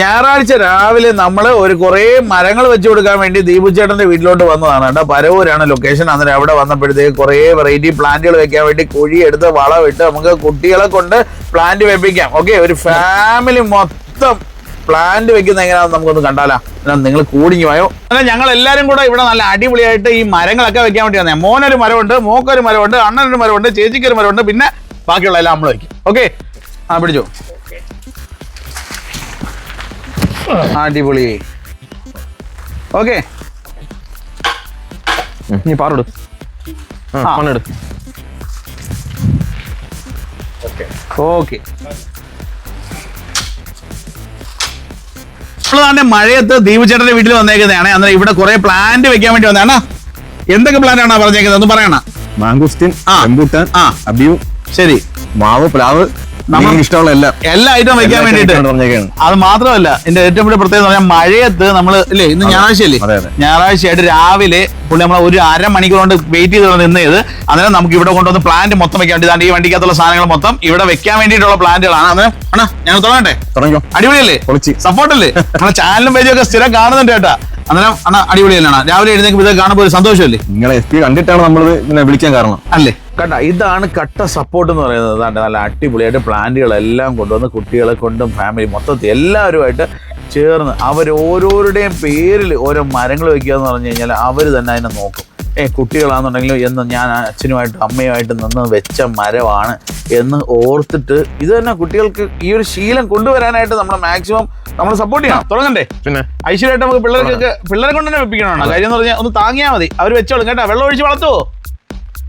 ഞായറാഴ്ച രാവിലെ നമ്മൾ ഒരു കുറേ മരങ്ങൾ വെച്ചു കൊടുക്കാൻ വേണ്ടി ദീപു ചേട്ടന്റെ വീട്ടിലോട്ട് വന്നതാണ് കേട്ടോ. പരവൂരാണ് ലൊക്കേഷൻ അന്നേരം അവിടെ വന്നപ്പോഴത്തേക്ക് കുറേ വെറൈറ്റി പ്ലാന്റുകൾ വെക്കാൻ വേണ്ടി കുഴി എടുത്ത് വളമിട്ട് നമുക്ക് കുട്ടികളെ കൊണ്ട് പ്ലാന്റ് വെപ്പിക്കാം. ഓക്കെ ഒരു ഫാമിലി മൊത്തം പ്ലാന്റ് വെക്കുന്ന എങ്ങനെയാണെന്ന് നമുക്കൊന്ന് കണ്ടാലാ. നിങ്ങൾ കൂടിങ്ങി പോയോ അങ്ങനെ ഞങ്ങൾ എല്ലാവരും കൂടെ ഇവിടെ നല്ല അടിപൊളിയായിട്ട് ഈ മരങ്ങളൊക്കെ വെക്കാൻ വേണ്ടി വന്നേ മോനൊരു മരമുണ്ട് മോക്കൊരു മരമുണ്ട് അണ്ണനൊരു മരമുണ്ട് ചേച്ചിക്കൊരു മരമുണ്ട് പിന്നെ ബാക്കിയുള്ള എല്ലാം നമ്മൾ വയ്ക്കും ഓക്കെ ആ പിടിച്ചോ. അടിപൊളി. ഓക്കെ. നീ പാറോട്. ആ. മണ്ണെടു. ഓക്കെ. നമ്മളാണ്ട് മഴയത്ത് ദീപുചേട്ടന്റെ വീട്ടിൽ വന്നേക്കുന്നതാണ്. അന്നേരം ഇവിടെ കുറെ പ്ലാന്റ് വെക്കാൻ വേണ്ടി വന്നതാണ്. എന്തൊക്കെ പ്ലാന്റ് ആണോ പറഞ്ഞേക്കുന്നത്? ഒന്ന് പറയണ. മാംഗോസ്റ്റിൻ ആ. റംബൂട്ടാൻ ആ. അബിയു ശരി. മാവ് പ്ലാവ്. ഇഷ്ടമുള്ള എല്ലാം എല്ലാ ഐറ്റം വെക്കാൻ പറഞ്ഞേക്കാണ്. അത് മാത്രമല്ല എന്റെ ഏറ്റവും വലിയ പ്രത്യേകത പറഞ്ഞാൽ മഴയത്ത് നമ്മൾ ഇല്ലേ ഇന്ന് ഞായറാഴ്ചയല്ലേ. ഞായറാഴ്ചയായിട്ട് രാവിലെ പുള്ളി നമ്മൾ ഒരു അര മണിക്കൂർ കൊണ്ട് വെയിറ്റ് ചെയ്ത് നിന്നത് അന്നേരം നമുക്ക് ഇവിടെ കൊണ്ടുവന്ന് പ്ലാന്റ് മൊത്തം വെക്കാൻ വേണ്ടി ഈ വണ്ടിക്കകത്തുള്ള സാധനങ്ങൾ മൊത്തം ഇവിടെ വെക്കാൻ വേണ്ടിയിട്ടുള്ള പ്ലാന്റുകളാണ് അന്നേരം അണ്ണാ ഞങ്ങൾ തുടങ്ങട്ടെ? തുടങ്ങിക്കോ. അടിപൊളിയല്ലേ. സപ്പോർട്ടല്ലേ നമ്മുടെ ചാനലും പേജൊക്കെ സ്ഥിരം കാണുന്നുണ്ട് കേട്ടാ. അന്നേരം അടിപൊളിയല്ലാണ് രാവിലെ എഴുന്നേക്കുമ്പോൾ ഇത് കാണുമ്പോൾ ഒരു സന്തോഷമല്ലേ? നിങ്ങളെ എസ് പി കണ്ടിട്ടാണ് നമ്മൾ വിളിക്കാൻ കാരണം. അല്ലേ? കണ്ട ഇതാണ് കട്ട സപ്പോർട്ട് എന്ന് പറയുന്നത്. നല്ല അടിപൊളിയായിട്ട് പ്ലാന്റുകളെല്ലാം കൊണ്ടുവന്ന് കുട്ടികളെ കൊണ്ടും ഫാമിലി മൊത്തത്തിൽ എല്ലാവരുമായിട്ട് ചേർന്ന് അവർ ഓരോരുടെയും പേരിൽ ഓരോ മരങ്ങൾ വെക്കുക എന്ന് പറഞ്ഞു കഴിഞ്ഞാൽ അവർ തന്നെ അതിനെ നോക്കും. ഏ കുട്ടികളാണെന്നുണ്ടെങ്കിലും എന്ന് ഞാൻ അച്ഛനുമായിട്ടും അമ്മയുമായിട്ട് നിന്ന് വെച്ച മരമാണ് എന്ന് ഓർത്തിട്ട് ഇത് തന്നെ കുട്ടികൾക്ക് ഈ ഒരു ശീലം കൊണ്ടുവരാനായിട്ട് നമ്മൾ മാക്സിമം നമ്മൾ സപ്പോർട്ട് ചെയ്യണം. തുടങ്ങണ്ടേ? പിന്നെ? ഐശ്വര്യമായിട്ട് നമുക്ക് പിള്ളേർക്കൊക്കെ പിള്ളേരെ കൊണ്ട് തന്നെ വെപ്പിക്കണമാണ്? കാര്യം എന്ന് പറഞ്ഞാൽ ഒന്ന് താങ്ങിയാൽ മതി. അവർ വെച്ചോളും. കേട്ടോ വെള്ളം ഒഴിച്ച് വളർത്തുവോ?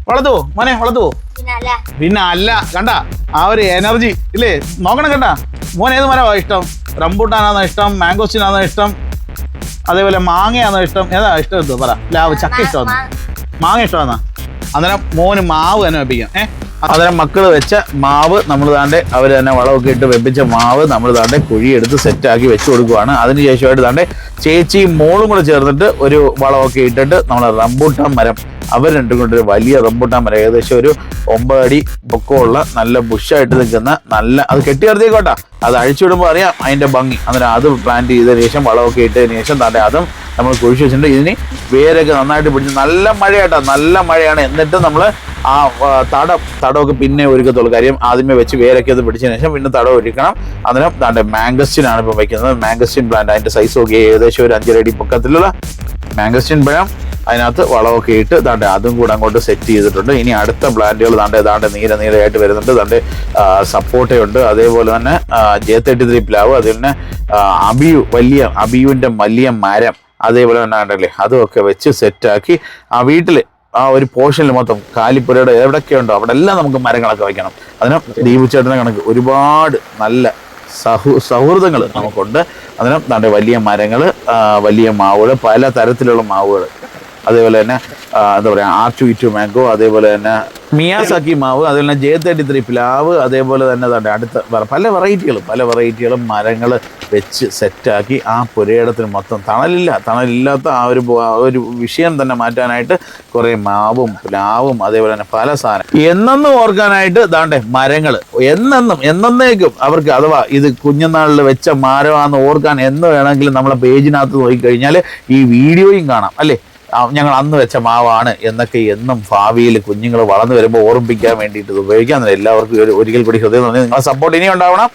വളർത്തുവോ മോനെ വളർത്തുവോ പിന്നെ അല്ല കണ്ട ആ ഒരു എനർജി ഇല്ലേ? നോക്കണം കണ്ട. മോൻ ഏത് മരമാണ് ഇഷ്ടം? റംബൂട്ടാനാണോ ഇഷ്ടം? മാംഗോസ്റ്റിനാണോ ഇഷ്ടം? അതേപോലെ മാങ്ങയാണോ ഇഷ്ടം? ഏതാ ഇഷ്ടം എന്തോ പറ. ലാവ് ചക്ക ഇഷ്ടമാണ്? മാങ്ങ ഇഷ്ടമാണോ? അന്നേരം മോന് മാവ് തന്നെ വെപ്പിക്കാം ഏഹ് അന്നേരം മക്കൾ വെച്ച മാവ് നമ്മൾ താണ്ടെ അവർ തന്നെ വളമൊക്കെ ഇട്ട് വെപ്പിച്ച മാവ് നമ്മൾ താണ്ടെ കുഴിയെടുത്ത് സെറ്റാക്കി വെച്ച് കൊടുക്കുവാണ്. അതിനുശേഷമായിട്ട് താണ്ടെ ചേച്ചിയും മോളും കൂടെ ചേർന്നിട്ട് ഒരു വളമൊക്കെ ഇട്ടിട്ട് നമ്മൾ റംബൂട്ടാൻ മരം അവർ രണ്ടും കൊണ്ട് ഒരു വലിയ റംബുട്ടാൻ മരം. ഏകദേശം ഒരു ഒമ്പത് അടി പൊക്കമുള്ള നല്ല ബുഷായിട്ട് നിൽക്കുന്ന നല്ല അത് കെട്ടി നിർത്തിക്കോട്ടാ അത് അഴിച്ചുവിടുമ്പോൾ അറിയാം അതിന്റെ ഭംഗി. അന്നേരം അത് പ്ലാന്റ് ചെയ്തതിനു ശേഷം വളമൊക്കെ ഇട്ടതിന് ശേഷം തന്നെ അതും നമ്മൾ കുഴിച്ച് വെച്ചിട്ടുണ്ട്. ഇതിന് വേരൊക്കെ നന്നായിട്ട് പിടിച്ച് നല്ല മഴയാട്ടോ നല്ല മഴയാണ്. എന്നിട്ട് നമ്മൾ ആ തടം തടമൊക്കെ പിന്നെ ഒരുക്കത്തുള്ളൂ. കാര്യം ആദ്യമേ വെച്ച് വേരൊക്കെ അത് പിടിച്ചതിന് ശേഷം പിന്നെ തടം ഒരുക്കണം. അന്നേരം താണ്ടെ മാംഗസ്റ്റിനാണ് ഇപ്പം വയ്ക്കുന്നത്. മാംഗസ്റ്റിൻ പ്ലാന്റ് അതിന്റെ സൈസ് ഒക്കെ ഏകദേശം ഒരു അഞ്ചര അടി പൊക്കത്തിലുള്ള മാംഗസ്റ്റിൻ പഴം. അതിനകത്ത് വളമൊക്കെ ഇട്ട് താണ്ടെ അതും കൂടെ അങ്ങോട്ട് സെറ്റ് ചെയ്തിട്ടുണ്ട്. ഇനി അടുത്ത പ്ലാന്റുകൾ താണ്ടെ താണ്ടെ നീല നീലയായിട്ട് വരുന്നുണ്ട്. താണ്ടെ സപ്പോർട്ടേ ഉണ്ട്. അതേപോലെ തന്നെ ജെ തേർട്ടി ത്രീ പ്ലാവ് അതിൽ തന്നെ അബിയു വലിയ അബിയുവിന്റെ വലിയ മരം അതേപോലെ തന്നെ ആണ്ടല്ലേ അതുമൊക്കെ വെച്ച് സെറ്റാക്കി ആ വീട്ടിൽ ആ ഒരു പോർഷനിൽ മൊത്തം കാലിപ്പുരയുടെ എവിടെയൊക്കെ ഉണ്ടോ അവിടെ എല്ലാം നമുക്ക് മരങ്ങളൊക്കെ വയ്ക്കണം അതിന് ദീപുച്ചേട്ടനെ കണക്ക് ഒരുപാട് നല്ല സഹു സൗഹൃദങ്ങൾ നമുക്കുണ്ട്. അതിനും നല്ല വലിയ മരങ്ങൾ വലിയ മാവുകൾ പല തരത്തിലുള്ള മാവുകൾ അതേപോലെ തന്നെ എന്താ പറയുക ടു ഇറ്റു മാംഗോ അതേപോലെ തന്നെ മിയാസാക്കി മാവ് അതേപോലെ തന്നെ ജെ തേർട്ടി ത്രീ പ്ലാവ് അതേപോലെ തന്നെ തന്നെ അടുത്ത പല വെറൈറ്റികളും പല വെറൈറ്റികളും മരങ്ങൾ വെച്ച് സെറ്റാക്കി ആ പുരയിടത്തിന് മൊത്തം തണലില്ല തണലില്ലാത്ത ആ ഒരു ഒരു വിഷയം തന്നെ മാറ്റാനായിട്ട് കുറേ മാവും പ്ലാവും അതേപോലെ തന്നെ പല സാധനം എന്നെന്നും ഓർക്കാനായിട്ട് ദാണ്ടെ മരങ്ങൾ എന്നെന്നും എന്നേക്കും അവർക്ക് അഥവാ ഇത് കുഞ്ഞുനാളിൽ വെച്ച മരമാണെന്ന് ഓർക്കാൻ എന്ന് വേണമെങ്കിലും നമ്മളെ പേജിനകത്ത് നോക്കിക്കഴിഞ്ഞാൽ ഈ വീഡിയോയും കാണാം അല്ലേ? ഞങ്ങൾ അന്ന് വെച്ച മാവാണ് എന്നൊക്കെ എന്നും ഭാവിയിൽ കുഞ്ഞുങ്ങൾ വളർന്നു വരുമ്പോൾ ഓർമ്മിപ്പിക്കാൻ വേണ്ടിയിട്ട് ഉപയോഗിക്കാൻ ഉപയോഗിക്കാം. എല്ലാവർക്കും ഒരു- ഒരിക്കൽ കൂടി ഹൃദയം നിങ്ങളെ സപ്പോർട്ട് ഇനിയും ഉണ്ടാവണം.